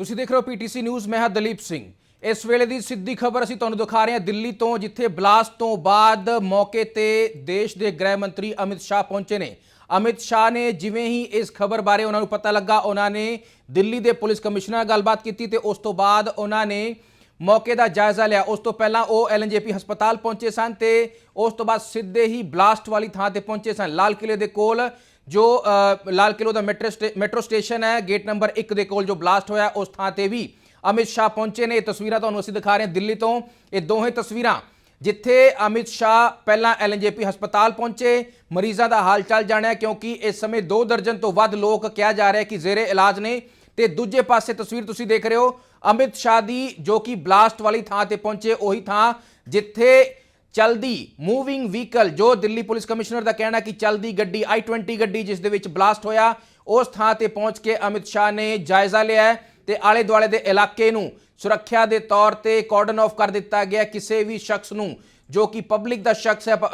ਤੁਸੀਂ ਦੇਖ ਰਹੇ ਹੋ ਪੀਟੀਸੀ ਨਿਊਜ਼, ਮੈਂ ਹਾਂ ਦਲੀਪ ਸਿੰਘ। ਇਸ ਵੇਲੇ ਦੀ ਸਿੱਧੀ ਖਬਰ ਅਸੀਂ ਤੁਹਾਨੂੰ ਦਿਖਾ ਰਹੇ ਹਾਂ ਦਿੱਲੀ ਤੋਂ, ਜਿੱਥੇ ਬਲਾਸਟ ਤੋਂ ਬਾਅਦ ਮੌਕੇ ਤੇ ਦੇਸ਼ ਦੇ ਗ੍ਰਹਿ ਮੰਤਰੀ ਅਮਿਤ ਸ਼ਾਹ ਪਹੁੰਚੇ ਨੇ। ਅਮਿਤ ਸ਼ਾਹ ਨੇ ਜਿਵੇਂ ਹੀ ਇਸ ਖਬਰ ਬਾਰੇ ਉਹਨਾਂ ਨੂੰ ਪਤਾ ਲੱਗਾ, ਉਹਨਾਂ ਨੇ ਦਿੱਲੀ ਦੇ ਪੁਲਿਸ ਕਮਿਸ਼ਨਰ ਨਾਲ ਗੱਲਬਾਤ ਕੀਤੀ ਤੇ ਉਸ ਤੋਂ ਬਾਅਦ ਉਹਨਾਂ ਨੇ ਮੌਕੇ ਦਾ ਜਾਇਜ਼ਾ ਲਿਆ। ਉਸ ਤੋਂ ਪਹਿਲਾਂ ਉਹ ਐਲਐਨਜੇਪੀ ਹਸਪਤਾਲ ਪਹੁੰਚੇ ਸਨ ਤੇ ਉਸ ਤੋਂ ਬਾਅਦ ਸਿੱਧੇ ਹੀ ਬਲਾਸਟ ਵਾਲੀ ਥਾਂ ਤੇ ਪਹੁੰਚੇ ਸਨ। ਲਾਲ ਕਿਲੇ ਦੇ ਕੋਲ ਜੋ ਲਾਲ ਕਿਲ੍ਹੇ ਦਾ ਮੈਟਰੋ ਸਟੇ- ਮੈਟਰੋ ਸਟੇਸ਼ਨ ਹੈ, ਗੇਟ ਨੰਬਰ 1 ਦੇ ਕੋਲ ਜੋ ਬਲਾਸਟ ਹੋਇਆ, ਉਸ ਥਾਂ ਤੇ ਵੀ ਅਮਿਤ ਸ਼ਾਹ ਪਹੁੰਚੇ ਨੇ। ਇਹ ਤਸਵੀਰਾਂ ਤੁਹਾਨੂੰ ਅਸੀਂ ਦਿਖਾ ਰਹੇ ਹਾਂ ਦਿੱਲੀ ਤੋਂ। ਇਹ ਦੋਹੇ ਤਸਵੀਰਾਂ ਜਿੱਥੇ ਅਮਿਤ ਸ਼ਾਹ ਪਹਿਲਾਂ ਐਲਐਨਜੇਪੀ ਹਸਪਤਾਲ ਪਹੁੰਚੇ। ਮਰੀਜ਼ਾਂ ਦਾ ਹਾਲ ਚਾਲ ਜਾਣਿਆ ਕਿਉਂਕਿ ਇਸ ਸਮੇਂ 2 ਦਰਜਨ ਤੋਂ ਵੱਧ ਲੋਕ ਕਿਹਾ ਜਾ ਰਿਹਾ ਕਿ ਜ਼ੇਰੇ ਇਲਾਜ ਨੇ। ਤੇ ਦੂਜੇ ਪਾਸੇ ਤਸਵੀਰ ਤੁਸੀਂ ਦੇਖ ਰਹੇ ਹੋ, ਅਮਿਤ ਸ਼ਾਹ ਦੀ ਜੋ ਕਿ ਬਲਾਸਟ ਵਾਲੀ ਥਾਂ ਤੇ ਪਹੁੰਚੇ, ਉਹੀ ਥਾਂ ਜਿੱਥੇ ਚਲਦੀ ਮੂਵਿੰਗ ਵਹੀਕਲ, ਜੋ ਦਿੱਲੀ ਪੁਲਿਸ ਕਮਿਸ਼ਨਰ ਦਾ ਕਹਿਣਾ ਕਿ ਚਲਦੀ ਗੱਡੀ i20 ਗੱਡੀ, ਜਿਸ ਦੇ ਵਿੱਚ ਬਲਾਸਟ ਹੋਇਆ, ਉਸ ਥਾਂ ਤੇ ਪਹੁੰਚ ਕੇ ਅਮਿਤ ਸ਼ਾਹ ਨੇ ਜਾਇਜ਼ਾ ਲਿਆ ਹੈ ਤੇ ਆਲੇ ਦੁਆਲੇ ਦੇ ਇਲਾਕੇ ਨੂੰ ਸੁਰੱਖਿਆ ਦੇ ਤੌਰ ਤੇ ਕਾਰਡਨ ਆਫ ਕਰ ਦਿੱਤਾ ਗਿਆ ਕਿਸੇ ਵੀ ਸ਼ਖਸ ਨੂੰ, ਜੋ ਕਿ ਪਬਲਿਕ ਦਾ ਸ਼ਖਸ ਹੈ, ਪ-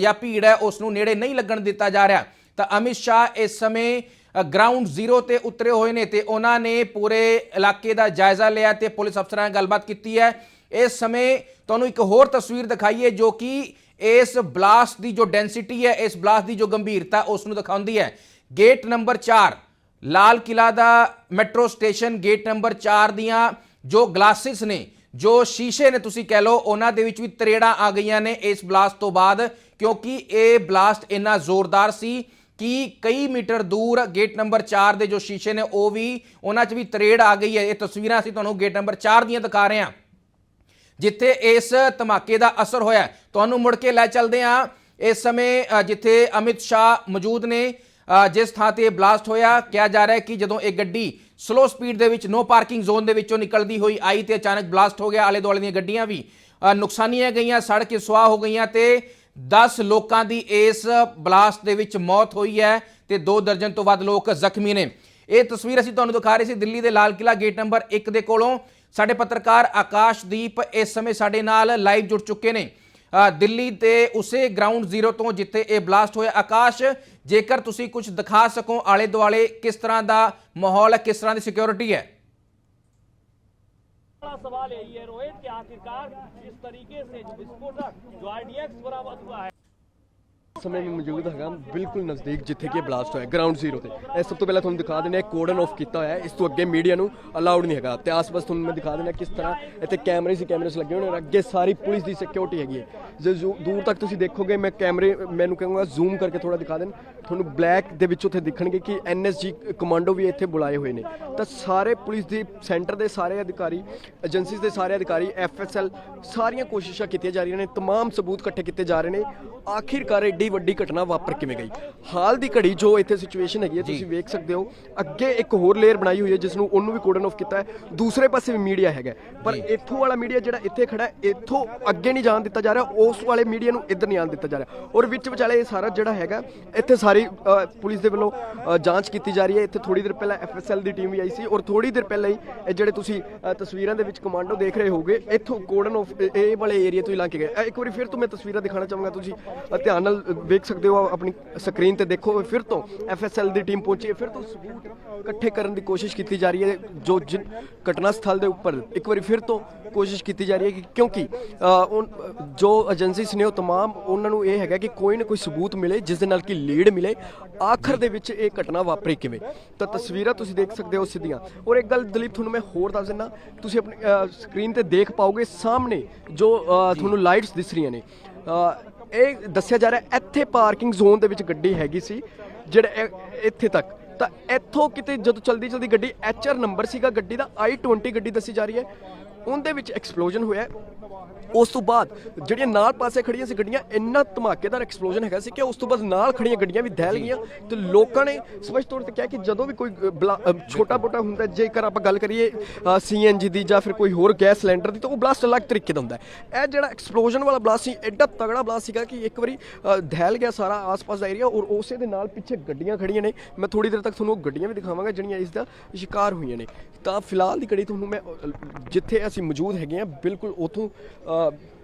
ਜਾਂ ਭੀੜ ਹੈ, ਉਸ ਨੂੰ ਨੇੜੇ ਨਹੀਂ ਲੱਗਣ ਦਿੱਤਾ ਜਾ ਰਿਹਾ। ਤਾਂ ਅਮਿਤ ਸ਼ਾਹ ਇਸ ਸਮੇਂ ਗਰਾਊਂਡ ਜ਼ੀਰੋ ਤੇ ਉਤਰੇ ਹੋਏ ਨੇ ਤੇ ਉਹਨਾਂ ਨੇ ਪੂਰੇ ਇਲਾਕੇ ਦਾ ਜਾਇਜ਼ਾ ਲਿਆ ਤੇ ਪੁਲਿਸ ਅਫਸਰਾਂ ਨਾਲ ਗੱਲਬਾਤ ਕੀਤੀ ਹੈ। ਇਸ ਸਮੇਂ ਤੁਹਾਨੂੰ ਇੱਕ ਹੋਰ ਤਸਵੀਰ ਦਿਖਾਈਏ ਜੋ ਕਿ ਇਸ ਬਲਾਸਟ ਦੀ ਜੋ ਡੈਂਸਿਟੀ ਹੈ, ਇਸ ਬਲਾਸਟ ਦੀ ਜੋ ਗੰਭੀਰਤਾ ਉਸ ਨੂੰ ਦਿਖਾਉਂਦੀ ਹੈ। ਗੇਟ ਨੰਬਰ 4 ਲਾਲ ਕਿਲਾ ਦਾ ਮੈਟਰੋ ਸਟੇਸ਼ਨ ਗੇਟ ਨੰਬਰ 4 ਦੀਆਂ ਜੋ ਗਲਾਸਿਸ ਨੇ, ਜੋ ਸ਼ੀਸ਼ੇ ਨੇ ਤੁਸੀਂ ਕਹਿ ਲਓ, ਉਹਨਾਂ ਦੇ ਵਿੱਚ ਵੀ ਤਰੇੜਾਂ ਆ ਗਈਆਂ ਨੇ ਇਸ ਬਲਾਸਟ ਤੋਂ ਬਾਅਦ, ਕਿਉਂਕਿ ਇਹ ਬਲਾਸਟ ਇੰਨਾ ਜ਼ੋਰਦਾਰ ਸੀ ਕਿ ਕਈ ਮੀਟਰ ਦੂਰ ਗੇਟ ਨੰਬਰ 4 ਦੇ ਜੋ ਸ਼ੀਸ਼ੇ ਨੇ, ਉਹ ਵੀ ਉਹਨਾਂ 'ਚ ਵੀ ਤਰੇੜ ਆ ਗਈ ਹੈ। ਇਹ ਤਸਵੀਰਾਂ ਅਸੀਂ ਤੁਹਾਨੂੰ ਗੇਟ ਨੰਬਰ 4 ਦੀਆਂ ਦਿਖਾ ਰਹੇ ਹਾਂ। ਜਿੱਥੇ ਇਸ ਧਮਾਕੇ ਦਾ ਅਸਰ ਹੋਇਆ ਤੁਹਾਨੂੰ ਮੁੜ ਕੇ ਲੈ ਚੱਲਦੇ ਹਾਂ। ਇਸ ਸਮੇਂ ਜਿੱਥੇ ਅਮਿਤ ਸ਼ਾਹ ਮੌਜੂਦ ਨੇ ਜਿਸ ਥਾਂ ਤੇ ਬਲਾਸਟ ਹੋਇਆ, ਕਿਹਾ ਜਾ ਰਿਹਾ ਹੈ ਕਿ ਜਦੋਂ ਇਹ ਗੱਡੀ ਸਲੋ ਸਪੀਡ ਦੇ ਵਿੱਚ ਨੋ ਪਾਰਕਿੰਗ ਜ਼ੋਨ ਦੇ ਵਿੱਚੋਂ ਨਿਕਲਦੀ ਹੋਈ ਆਈ ਤੇ ਅਚਾਨਕ ਬਲਾਸਟ ਹੋ ਗਿਆ ਆਲੇ ਦੁਆਲੇ ਦੀਆਂ ਗੱਡੀਆਂ ਵੀ ਨੁਕਸਾਨੀਆਂ ਗਈਆਂ ਸੜ ਕੇ ਸੁਆਹ ਹੋ ਗਈਆਂ ਤੇ 10 ਲੋਕਾਂ ਦੀ ਇਸ ਬਲਾਸਟ ਦੇ ਵਿੱਚ ਮੌਤ ਹੋਈ ਹੈ ਤੇ 2 ਦਰਜਨ ਤੋਂ ਵੱਧ ਲੋਕ ਜ਼ਖਮੀ ਨੇ। ਇਹ ਤਸਵੀਰ ਅਸੀਂ ਤੁਹਾਨੂੰ ਦਿਖਾ ਰਹੇ ਸੀ ਦਿੱਲੀ ਦੇ ਲਾਲ ਕਿਲਾ ਗੇਟ ਨੰਬਰ 1 ਦੇ ਕੋਲੋਂ। ਸਾਡੇ ਪੱਤਰਕਾਰ ਆਕਾਸ਼ਦੀਪ ਇਸ ਸਮੇਂ ਸਾਡੇ ਨਾਲ ਲਾਈਵ ਜੁੜ ਚੁੱਕੇ ਨੇ ਅ, ਦਿੱਲੀ ਤੇ ਉਸੇ ਗਰਾਊਂਡ ਜ਼ੀਰੋ ਤੋਂ ਜਿੱਥੇ ਇਹ ਬਲਾਸਟ ਹੋਇਆ ਆਕਾਸ਼ ਜੇਕਰ ਤੁਸੀਂ ਕੁਝ ਦਿਖਾ ਸਕੋ ਆਲੇ ਦੁਆਲੇ ਕਿਸ ਤਰ੍ਹਾਂ ਦਾ ਮਾਹੌਲ ਹੈ ਕਿਸ ਤਰ੍ਹਾਂ ਦੀ ਸਿਕਿਉਰਿਟੀ ਹੈ बड़ा सवाल यही है रोहित कि आखिरकार इस तरीके से जो विस्फोटक जो आरडीएक्स बरामद हुआ है ਸਮੇਂ ਮੈਂ ਮੌਜੂਦ ਹੈਗਾ, ਬਿਲਕੁਲ ਨਜ਼ਦੀਕ ਜਿੱਥੇ ਕਿ ਬਲਾਸਟ ਹੋਇਆ ਗਰਾਊਂਡ ਜ਼ੀਰੋ ਤੇ। ਇਹ ਸਭ ਤੋਂ ਪਹਿਲਾਂ ਤੁਹਾਨੂੰ ਦਿਖਾ ਦਿੰਦੇ ਆ ਕੋਡਨ ਆਫ ਕੀਤਾ ਹੋਇਆ ਹੈ। ਇਸ ਤੋਂ ਅੱਗੇ ਮੀਡੀਆ ਨੂੰ ਅਲਾਉਡ ਨਹੀਂ ਹੈਗਾ। ਤੇ ਆਸ-ਪਾਸ ਤੁਹਾਨੂੰ ਮੈਂ ਦਿਖਾ ਦਿੰਦਾ ਕਿਸ ਤਰ੍ਹਾਂ ਇੱਥੇ ਕੈਮਰੇ ਸੀ ਕੈਮਰੇਸ ਲੱਗੇ ਹੋਏ ਨੇ ਔਰ ਅੱਗੇ ਸਾਰੀ ਪੁਲਿਸ ਦੀ ਸਿਕਿਉਰਿਟੀ ਹੈਗੀ ਹੈ। ਜੇ ਜ਼ੂ- ਦੂਰ ਤੱਕ ਤੁਸੀਂ ਦੇਖੋਗੇ, ਮੈਂ ਕੈਮਰੇ ਮੈਨੂੰ ਕਹੂੰਗਾ ਜ਼ੂਮ ਕਰਕੇ ਥੋੜਾ ਦਿਖਾ ਦੇਣ। ਤੁਹਾਨੂੰ ਬਲੈਕ ਦੇ ਵਿੱਚ ਉੱਥੇ ਦਿਖਣਗੇ ਕਿ ਐਨਐਸਜੀ ਕਮਾਂਡੋ ਵੀ ਇੱਥੇ ਬੁਲਾਏ ਹੋਏ ਨੇ ਤਾਂ ਸਾਰੇ ਪੁਲਿਸ ਦੀ ਸੈਂਟਰ ਦੇ ਸਾਰੇ ਅਧਿਕਾਰੀ ਏਜੰਸੀਜ਼ ਦੇ ਸਾਰੇ ਅਧਿਕਾਰੀ ਐਫਐਸਐਲ ਸਾਰੀਆਂ ਕੋਸ਼ਿਸ਼ਾਂ ਕੀਤੀਆਂ ਜਾ ਰਹੀਆਂ ਨੇ तमाम ਸਬੂਤ ਇਕੱਠੇ ਕੀਤੇ ਜਾ ਰਹੇ ਨੇ ਆਖਿਰਕਾਰ ਏਡੀ ਵੱਡੀ ਘਟਨਾ ਵਾਪਰ ਕਿਵੇਂ ਗਈ ਹਾਲ ਦੀ ਘੜੀ ਜੋ ਇੱਥੇ ਸਿਚੁਏਸ਼ਨ ਹੈਗੀ ਹੈ ਤੁਸੀਂ ਵੇਖ ਸਕਦੇ ਹੋ ਅੱਗੇ ਇੱਕ ਹੋਰ ਲੇਅਰ ਬਣਾਈ ਹੋਈ ਹੈ ਜਿਸ ਨੂੰ ਉਹਨੂੰ ਵੀ ਕੋਡਨ ਆਫ ਕੀਤਾ ਹੈ ਦੂਸਰੇ ਪਾਸੇ ਵੀ ਮੀਡੀਆ ਹੈਗਾ ਪਰ ਇੱਥੋਂ ਵਾਲਾ ਮੀਡੀਆ ਜਿਹੜਾ ਇੱਥੇ ਖੜਾ ਹੈ ਇੱਥੋਂ ਅੱਗੇ ਨਹੀਂ ਜਾਣ ਦਿੱਤਾ ਜਾ ਰਿਹਾ ਉਸ ਵਾਲੇ ਮੀਡੀਆ ਨੂੰ ਇੱਧਰ ਨਹੀਂ ਆਉਣ ਦਿੱਤਾ ਜਾ ਰਿਹਾ ਔਰ ਵਿੱਚ ਵਿਚਾਲੇ ਇਹ ਸਾਰਾ ਜਿਹੜਾ ਹੈਗਾ ਇੱਥੇ ਸਾਰੀ ਅ, ਪੁਲਿਸ ਦੇ ਵੱਲੋਂ ਅ, ਜਾਂਚ ਕੀਤੀ ਜਾ ਰਹੀ ਹੈ ਇੱਥੇ ਥੋੜੀ ਦੇਰ ਪਹਿਲਾਂ ਐਫਐਸਐਲ ਦੀ ਟੀਮ ਵੀ ਆਈ ਸੀ ਔਰ ਥੋੜੀ ਦੇਰ ਪਹਿਲਾਂ ਹੀ ਇਹ ਜਿਹੜੇ ਤੁਸੀਂ ਅ, ਤਸਵੀਰਾਂ ਦੇ ਵਿੱਚ ਕਮਾਂਡੋ ਦੇਖ ਰਹੇ ਹੋਗੇ ਇੱਥੋਂ ਕੋਡਨ ਆਫ ਇਹ ਵਾਲੇ ਏਰੀਆ ਤੋਂ ਹੀ ਲੰਘ ਕੇ ਗਏ ਅ, ਇੱਕ ਵਾਰੀ ਫਿਰ ਤੋਂ ਮੈਂ ਤਸਵੀਰਾਂ ਦਿਖਾਣਾ ਚਾਹਾਂਗਾ ਤੁਸੀਂ ਅ, ਧਿਆਨ ਨਾਲ ਵੇਖ ਸਕਦੇ ਹੋ ਆਪਣੀ ਸਕਰੀਨ ਤੇ ਦੇਖੋ ਫਿਰ ਤੋਂ ਐਫਐਸਐਲ ਦੀ ਟੀਮ ਪਹੁੰਚੀ ਹੈ ਫਿਰ ਤੋਂ ਸਬੂਤ ਇਕੱਠੇ ਕਰਨ ਦੀ ਕੋਸ਼ਿਸ਼ ਕੀਤੀ ਜਾ ਰਹੀ ਹੈ ਜੋ ਜਿਨ- ਘਟਨਾ ਸਥਲ ਦੇ ਉੱਪਰ ਇੱਕ ਵਾਰੀ ਫਿਰ ਤੋਂ ਕੋਸ਼ਿਸ਼ ਕੀਤੀ ਜਾ ਰਹੀ ਹੈ ਕਿ ਕਿਉਂਕਿ ਅ, ਉਨ- ਜੋ ਏਜੰਸੀਜ਼ ਨੇ ਉਹ तमाम ਉਹਨਾਂ ਨੂੰ ਇਹ ਹੈਗਾ ਕਿ ਕੋਈ ਨਾ ਕੋਈ ਸਬੂਤ ਮਿਲੇ ਜਿਸ ਦੇ ਨਾਲ ਕਿ ਲੀਡ ਮਿਲੇ ਆਖਰ ਦੇ ਵਿੱਚ ਇਹ ਘਟਨਾ ਵਾਪਰੀ ਕਿਵੇਂ? ਤਾਂ ਤਸਵੀਰਾਂ ਤੁਸੀਂ ਦੇਖ ਸਕਦੇ ਹੋ ਸਿੱਧੀਆਂ। ਔਰ ਇੱਕ ਗੱਲ ਦਲੀਪ, ਤੁਹਾਨੂੰ ਮੈਂ ਹੋਰ ਦੱਸ ਦਿੰਦਾ। ਤੁਸੀਂ ਆਪਣੀ ਸਕਰੀਨ ਤੇ ਦੇਖ ਪਾਓਗੇ ਸਾਹਮਣੇ ਜੋ ਤੁਹਾਨੂੰ ਲਾਈਟਸ ਦਿਸ ਰਹੀਆਂ ਨੇ। ਇਹ ਦੱਸਿਆ ਜਾ ਰਿਹਾ ਇੱਥੇ ਪਾਰਕਿੰਗ ਜ਼ੋਨ ਦੇ ਵਿੱਚ ਗੱਡੀ ਹੈਗੀ ਸੀ, ਜਿਹੜਾ ਇੱਥੇ ਤੱਕ। ਤਾਂ ਇੱਥੋਂ ਕਿਤੇ ਜਦੋਂ ਚਲਦੀ ਚਲਦੀ ਗੱਡੀ ਐਚਆਰ ਨੰਬਰ ਸੀਗਾ ਗੱਡੀ ਦਾ i20 ਗੱਡੀ ਦੱਸੀ ਜਾ ਰਹੀ ਹੈ। ਉਹਦੇ ਵਿੱਚ ਐਕਸਪਲੋਜਨ ਹੋਇਆ ਉਸ ਤੋਂ ਬਾਅਦ ਜਿਹੜੀਆਂ ਨਾਲ ਪਾਸੇ ਖੜੀਆਂ ਸੀ ਗੱਡੀਆਂ ਇੰਨਾ ਧਮਾਕੇਦਾਰ ਐਕਸਪਲੋਜਨ ਹੈਗਾ ਸੀ ਕਿ ਉਸ ਤੋਂ ਬਾਅਦ ਨਾਲ ਖੜੀਆਂ ਗੱਡੀਆਂ ਵੀ ਦਹਿਲ ਗਈਆਂ ਤੇ ਲੋਕਾਂ ਨੇ ਸਪਸ਼ਟ ਤੌਰ ਤੇ ਕਿਹਾ ਕਿ ਜਦੋਂ ਵੀ ਕੋਈ ਅ, ਬਲਾ- ਛੋਟਾ ਮੋਟਾ ਹੁੰਦਾ ਜੇਕਰ ਆਪਾਂ ਗੱਲ ਕਰੀਏ ਸੀਐਨਜੀ ਦੀ ਜਾਂ ਫਿਰ ਕੋਈ ਹੋਰ ਗੈਸ ਸਿਲੰਡਰ ਦੀ ਤਾਂ ਉਹ ਬਲਾਸਟ ਅਲੱਗ ਤਰੀਕੇ ਦਾ ਹੁੰਦਾ ਇਹ ਜਿਹੜਾ ਐਕਸਪਲੋਜਨ ਵਾਲਾ ਬਲਾਸਟ ਸੀ ਐਡਾ ਤਗੜਾ ਬਲਾਸਟ ਸੀਗਾ ਕਿ ਇੱਕ ਵਾਰੀ ਦਹਿਲ ਗਿਆ ਸਾਰਾ ਆਸ-ਪਾਸ ਦਾ ਏਰੀਆ ਔਰ ਉਸੇ ਦੇ ਨਾਲ ਪਿੱਛੇ ਗੱਡੀਆਂ ਖੜੀਆਂ ਨੇ। ਮੈਂ ਥੋੜੀ ਦੇਰ ਤੱਕ ਤੁਹਾਨੂੰ ਉਹ ਗੱਡੀਆਂ ਵੀ ਦਿਖਾਵਾਂਗਾ ਜਿਹੜੀਆਂ ਇਸ ਦਾ ਸ਼ਿਕਾਰ ਹੋਈਆਂ ਨੇ। ਤਾਂ ਫਿਲਹਾਲ ਦੀ ਘੜੀ ਤੁਹਾਨੂੰ ਮੈਂ ਜਿੱਥੇ ਅਸੀਂ ਮੌਜੂਦ ਹੈਗੇ ਆ ਬਿਲਕੁਲ ਉਥੋਂ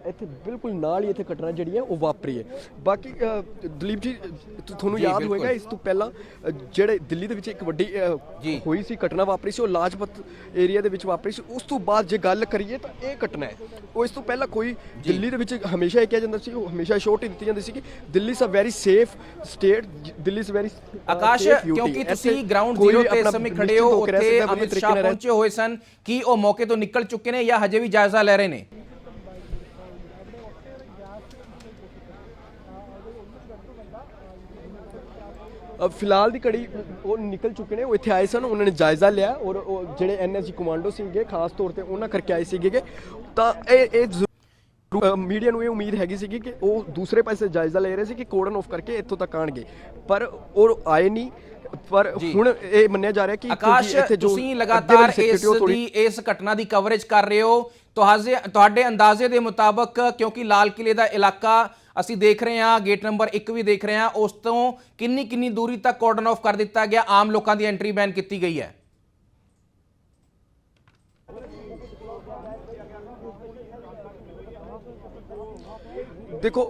ਇੱਥੇ ਬਿਲਕੁਲ ਨਾਲ ਹੀ ਇੱਥੇ ਘਟਨਾ ਜਿਹੜੀ ਹੈ ਉਹ ਵਾਪਰੀ ਹੈ। ਬਾਕੀ ਦਲੀਪ ਜੀ ਤੁਹਾਨੂੰ ਯਾਦ। ਹੋਏਗਾ ਇਸ ਤੋਂ ਪਹਿਲਾਂ ਜਿਹੜੇ ਦਿੱਲੀ ਦੇ ਵਿੱਚ ਇੱਕ ਵੱਡੀ। ਹੋਈ ਸੀ ਘਟਨਾ ਵਾਪਰੀ ਸੀ ਉਹ ਲਾਜਪਤ ਏਰੀਆ ਦੇ ਵਿੱਚ ਵਾਪਰੀ ਸੀ। ਉਸ ਤੋਂ ਬਾਅਦ ਜੇ ਗੱਲ ਕਰੀਏ ਤਾਂ ਇਹ ਘਟਨਾ ਹੈ। ਉਹ ਇਸ ਤੋਂ ਪਹਿਲਾਂ ਕੋਈ ਦਿੱਲੀ ਦੇ ਵਿੱਚ ਹਮੇਸ਼ਾ ਇਹ ਕਿਹਾ ਜਾਂਦਾ ਸੀ ਉਹ ਹਮੇਸ਼ਾ ਛੋਟੀ ਦਿੱਤੀ ਜਾਂਦੀ ਸੀ ਕਿ Delhi a very safe state Delhi is very Akash ਕਿਉਂਕਿ ਤੁਸੀਂ ਗਰਾਊਂਡ ਜ਼ੀਰੋ ਤੇ ਇਸ ਸਮੇਂ ਖੜੇ ਹੋ ਉੱਥੇ ਅਮਿਤ ਸ਼ਾਹ ਪਹੁੰਚੇ ਹੋਏ ਸਨ ਕੀ ਉਹ ਮੌਕੇ ਤੋਂ ਨਿਕਲ ਚੁੱਕੇ ਨੇ ਜਾਂ ਹਜੇ ਵੀ ਜਾਇਜ਼ਾ ਲੈ ਰਹੇ ਨੇ? ਫਿਲਹਾਲ ਦੀ ਘੜੀ ਉਹ ਨਿਕਲ ਚੁੱਕੇ ਨੇ ਉਹ ਇੱਥੇ ਆਏ ਸਨ ਉਹਨਾਂ ਨੇ ਜਾਇਜ਼ਾ ਲਿਆ ਔਰ ਉਹ ਜਿਹੜੇ ਐਨਐਸਜੀ ਕਮਾਂਡੋ ਸੀਗੇ ਖਾਸ ਤੌਰ ਤੇ ਉਹਨਾਂ ਕਰਕੇ ਆਏ ਸੀਗੇ ਕਿ ਤਾਂ ਇਹ ਇਹ ਮੀਡੀਆ ਨੂੰ ਇਹ ਉਮੀਦ ਹੈਗੀ ਸੀਗੀ ਕਿ ਉਹ ਦੂਸਰੇ ਪਾਸੇ ਜਾਇਜ਼ਾ ਲੈ ਰਹੇ ਸੀ ਕਿ ਕੋਡਨ ਆਫ ਕਰਕੇ ਇੱਥੋਂ ਤੱਕ ਆਣਗੇ ਪਰ ਉਹ ਆਏ ਨਹੀਂ ਪਰ। ਹੁਣ ਇਹ ਮੰਨਿਆ ਜਾ ਰਿਹਾ ਕਿ ਆਕਾਸ਼ ਕਿਉਂਕਿ ਇੱਥੇ ਜੋ ਤੁਸੀਂ ਲਗਾਤਾਰ ਇਸ ਦੀ ਇਸ ਘਟਨਾ ਦੀ ਕਵਰੇਜ ਕਰ ਰਹੇ ਹੋ ਤੁਹਾਡੇ ਤੁਹਾਡੇ ਅੰਦਾਜ਼ੇ ਦੇ ਮੁਤਾਬਕ ਕਿਉਂਕਿ ਲਾਲ ਕਿਲੇ ਦਾ ਇਲਾਕਾ ਅਸੀਂ ਦੇਖ ਰਹੇ ਹਾਂ ਗੇਟ ਨੰਬਰ 1 ਵੀ ਦੇਖ ਰਹੇ ਹਾਂ ਉਸ ਤੋਂ ਕਿੰਨੀ ਕਿੰਨੀ ਦੂਰੀ ਤੱਕ ਕਾਰਡਨ ਆਫ ਕਰ ਦਿੱਤਾ ਗਿਆ ਆਮ ਲੋਕਾਂ ਦੀ ਐਂਟਰੀ ਬੈਨ ਕੀਤੀ ਗਈ ਹੈ ਦੇਖੋ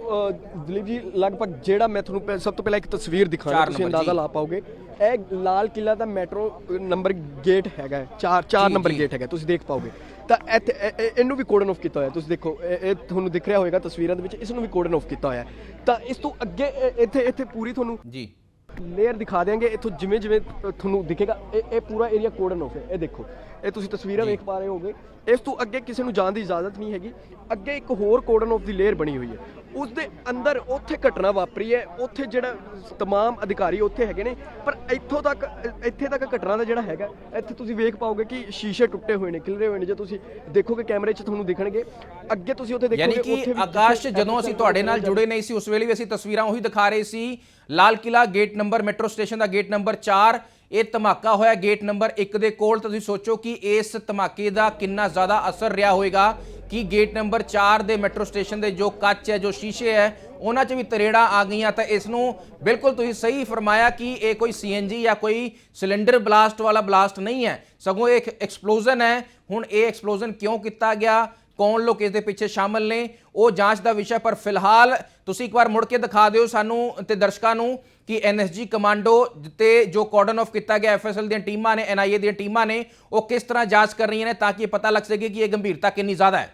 ਦਲੀਪ ਜੀ ਲਗਭਗ ਜਿਹੜਾ ਮੈਂ ਤੁਹਾਨੂੰ ਸਭ ਤੋਂ ਪਹਿਲਾਂ ਇੱਕ ਤਸਵੀਰ ਦਿਖਾਣਾ ਤੁਸੀਂ ਅੰਦਾਜ਼ਾ। ਲਾ ਪਾਓਗੇ ਇਹ ਲਾਲ ਕਿਲਾ ਦਾ ਮੈਟਰੋ ਨੰਬਰ ਗੇਟ ਹੈਗਾ ਹੈ, ਚਾਰ ਚਾਰ ਜੀ, ਨੰਬਰ ਜੀ। ਗੇਟ ਹੈਗਾ ਤੁਸੀਂ ਦੇਖ ਪਾਓਗੇ ਤਾਂ ਇੱਥੇ ਇਹ- ਇਹ- ਇਹਨੂੰ ਵੀ ਕੋਡਨ ਆਫ ਕੀਤਾ ਹੋਇਆ। ਤੁਸੀਂ ਦੇਖੋ ਇਹ ਤੁਹਾਨੂੰ ਦਿਖ ਰਿਹਾ ਹੋਵੇਗਾ ਤਸਵੀਰਾਂ ਦੇ ਵਿੱਚ ਇਸ ਨੂੰ ਵੀ ਕੋਡਨ ਆਫ ਕੀਤਾ ਹੋਇਆ। ਤਾਂ ਇਸ ਤੋਂ ਅੱਗੇ ਇੱਥੇ ਇੱਥੇ ਪੂਰੀ ਤੁਹਾਨੂੰ ਜੀ। ਲੇਅਰ ਦਿਖਾ ਦਿਆਂਗੇ। ਇੱਥੋਂ ਜਿਵੇਂ ਜਿਵੇਂ ਤੁਹਾਨੂੰ ਦਿਖੇਗਾ। ਇਹ ਇਹ ਪੂਰਾ ਏਰੀਆ ਕੋਡਨ ਆਫ ਹੈ। ਇਹ ਦੇਖੋ। ਇਹ ਤੁਸੀਂ ਤਸਵੀਰਾਂ। ਵੇਖ ਪਾ ਰਹੇ ਹੋਗੇ ਇਸ ਤੋਂ ਅੱਗੇ ਕਿਸੇ ਨੂੰ ਜਾਣ ਦੀ ਇਜਾਜ਼ਤ ਨਹੀਂ ਹੈਗੀ ਅੱਗੇ ਇੱਕ ਹੋਰ ਕੋਡਨ ਆਫ ਦੀ ਲੇਅਰ ਬਣੀ ਹੋਈ ਹੈ ਉਸ ਦੇ ਅੰਦਰ ਉੱਥੇ ਘਟਨਾ ਵਾਪਰੀ ਹੈ ਉੱਥੇ ਜਿਹੜਾ तमाम ਅਧਿਕਾਰੀ ਉੱਥੇ ਹੈਗੇ ਨੇ ਪਰ ਇੱਥੋਂ ਤੱਕ ਇੱਥੇ ਤੱਕ ਘਟਨਾ ਦਾ ਜਿਹੜਾ ਹੈਗਾ ਇੱਥੇ ਤੁਸੀਂ ਵੇਖ ਪਾਓਗੇ ਕਿ ਸ਼ੀਸ਼ੇ ਟੁੱਟੇ ਹੋਏ ਨੇ ਖਿਲਰੇ ਹੋਏ ਨੇ ਜੇ ਤੁਸੀਂ ਦੇਖੋਗੇ ਕੈਮਰੇ 'ਚ ਤੁਹਾਨੂੰ ਦਿਖਣਗੇ ਅੱਗੇ ਤੁਸੀਂ ਉੱਥੇ ਦੇਖੋਗੇ ਯਾਨੀ ਉੱਥੇ ਕਿ ਵੀ ਆਕਾਸ਼ ਜਿੱਥੇ ਜਦੋਂ ਅਸੀਂ ਤੁਹਾਡੇ ਨਾਲ ਜੁੜੇ ਨਹੀਂ ਸੀ ਉਸ ਵੇਲੇ ਵੀ ਅਸੀਂ ਤਸਵੀਰਾਂ ਉਹੀ ਦਿਖਾ ਰਹੇ ਸੀ Lal Qila gate number metro station ਦਾ ਗੇਟ ਨੰਬਰ 4 ਇਹ ਧਮਾਕਾ ਹੋਇਆ ਗੇਟ ਨੰਬਰ 1 ਦੇ ਕੋਲ। ਤੁਸੀਂ ਸੋਚੋ ਕਿ ਇਸ ਧਮਾਕੇ ਦਾ ਕਿੰਨਾ ਜ਼ਿਆਦਾ ਅਸਰ ਰਿਹਾ ਹੋਵੇਗਾ ਕਿ ਗੇਟ ਨੰਬਰ 4 ਦੇ ਮੈਟਰੋ ਸਟੇਸ਼ਨ ਦੇ ਜੋ ਕੱਚ ਹੈ, ਜੋ ਸ਼ੀਸ਼ੇ ਹੈ, ਉਹਨਾਂ 'ਚ ਵੀ ਤਰੇੜਾਂ ਆ ਗਈਆਂ। ਤਾਂ ਇਸ ਨੂੰ ਬਿਲਕੁਲ ਤੁਸੀਂ ਸਹੀ ਫਰਮਾਇਆ ਕਿ ਇਹ ਕੋਈ ਸੀਐਨਜੀ ਜਾਂ ਕੋਈ ਸਿਲੰਡਰ ਬਲਾਸਟ ਵਾਲਾ ਬਲਾਸਟ ਨਹੀਂ ਹੈ। ਸਗੋਂ ਇਹ ਇੱਕ ਐਕਸਪਲੋਜ਼ਨ ਹੈ। ਹੁਣ ਇਹ ਐਕਸਪਲੋਜ਼ਨ ਕਿਉਂ ਕੀਤਾ ਗਿਆ? ਕੌਣ ਲੋਕ ਇਸ ਦੇ ਪਿੱਛੇ ਸ਼ਾਮਲ ਨੇ? ਉਹ ਜਾਂਚ ਦਾ ਵਿਸ਼ਾ ਪਰ ਫਿਲਹਾਲ ਤੁਸੀਂ ਇੱਕ ਵਾਰ ਮੁੜ ਕੇ ਦਿਖਾ ਦਿਓ ਸਾਨੂੰ ਤੇ ਦਰਸ਼ਕਾਂ ਨੂੰ ਕਿ ਐਨਐਸਜੀ ਕਮਾਂਡੋ ਤੇ ਜੋ ਕਾਰਡਨ ਆਫ ਕੀਤਾ ਗਿਆ ਐਫਐਸਐਲ ਦੀਆਂ ਟੀਮਾਂ ਨੇ ਐਨਆਈਏ ਦੀਆਂ ਟੀਮਾਂ ਨੇ, ਉਹ ਕਿਸ ਤਰ੍ਹਾਂ ਜਾਂਚ ਕਰ ਰਹੀਆਂ ਨੇ ਤਾਂ ਕਿ ਇਹ ਪਤਾ ਲੱਗ ਸਕੇ ਕਿ ਇਹ ਗੰਭੀਰਤਾ ਕਿੰਨੀ ਜ਼ਿਆਦਾ ਹੈ।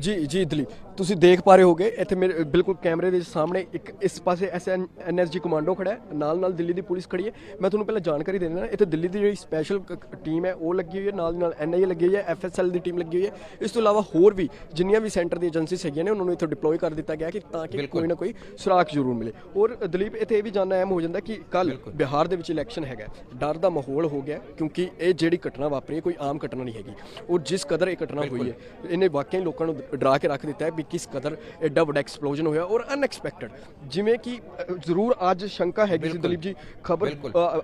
ਜੀ ਜੀ, ਦਲੀਪ ਤੁਸੀਂ ਦੇਖ ਪਾ ਰਹੇ ਹੋਗੇ ਇੱਥੇ ਮੇਰੇ ਬਿਲਕੁਲ ਕੈਮਰੇ ਦੇ ਸਾਹਮਣੇ ਇੱਕ ਇਸ ਪਾਸੇ ਐਨਐਸਜੀ ਕਮਾਂਡੋ ਖੜਾ ਹੈ। ਨਾਲ ਨਾਲ ਦਿੱਲੀ ਦੀ ਪੁਲਿਸ ਖੜੀ ਹੈ। ਮੈਂ ਤੁਹਾਨੂੰ ਪਹਿਲਾਂ ਜਾਣਕਾਰੀ ਦੇ ਦਿੰਦਾ ਇੱਥੇ ਦਿੱਲੀ ਦੀ ਜਿਹੜੀ ਸਪੈਸ਼ਲ ਟੀਮ ਹੈ ਉਹ ਲੱਗੀ ਹੋਈ ਹੈ। ਨਾਲ ਨਾਲ ਐਨਆਈਏ ਲੱਗੀ ਹੋਈ ਹੈ ਐਫਐਸਐਲ ਦੀ ਟੀਮ ਲੱਗੀ ਹੋਈ ਹੈ। ਇਸ ਤੋਂ ਇਲਾਵਾ ਹੋਰ ਵੀ ਜਿੰਨੀਆਂ ਵੀ ਸੈਂਟਰ ਦੀ ਏਜੰਸੀਜ਼ ਹੈਗੀਆਂ ਨੇ ਉਹਨਾਂ ਨੂੰ ਇੱਥੇ ਡਿਪਲੋਏ ਕਰ ਦਿੱਤਾ ਗਿਆ ਕਿ ਤਾਂ ਕਿ। ਕੋਈ ਨਾ ਕੋਈ ਸੁਰਾਖ ਜ਼ਰੂਰ ਮਿਲੇ। ਔਰ ਦਲੀਪ ਇੱਥੇ ਇਹ ਵੀ ਜਾਨਣਾ ਅਹਿਮ ਹੋ ਜਾਂਦਾ ਕਿ ਕੱਲ ਬਿਹਾਰ ਦੇ ਵਿੱਚ ਇਲੈਕਸ਼ਨ ਹੈਗਾ ਡਰ ਦਾ ਮਾਹੌਲ ਹੋ ਗਿਆ ਕਿਉਂਕਿ ਇਹ ਜਿਹੜੀ ਘਟਨਾ ਵਾਪਰੀ ਹੈ ਕੋਈ ਆਮ ਘਟਨਾ ਨਹੀਂ ਹੈਗੀ। ਔਰ ਜਿਸ ਕਦਰ ਇਹ ਘਟਨਾ ਹੋਈ ਹੈ ਇਹਨੇ ਵਾਕਿਆ ਹੀ ਲੋਕਾਂ ਨੂੰ ਡਰਾ ਕੇ ਰੱਖ ਦਿੱਤਾ ਹੈ ਵੀ ਕਿਸ ਕਦਰ ਐਡਾ ਵੱਡਾ ਐਕਸਪਲੋਜਨ ਹੋਇਆ ਔਰ ਅਨਐਕਸਪੈਕਟਡ ਜਿਵੇਂ ਕਿ ਜ਼ਰੂਰ ਅੱਜ ਸ਼ੰਕਾ ਹੈਗੀ ਸੀ। ਦਲੀਪ ਜੀ। ਖਬਰ।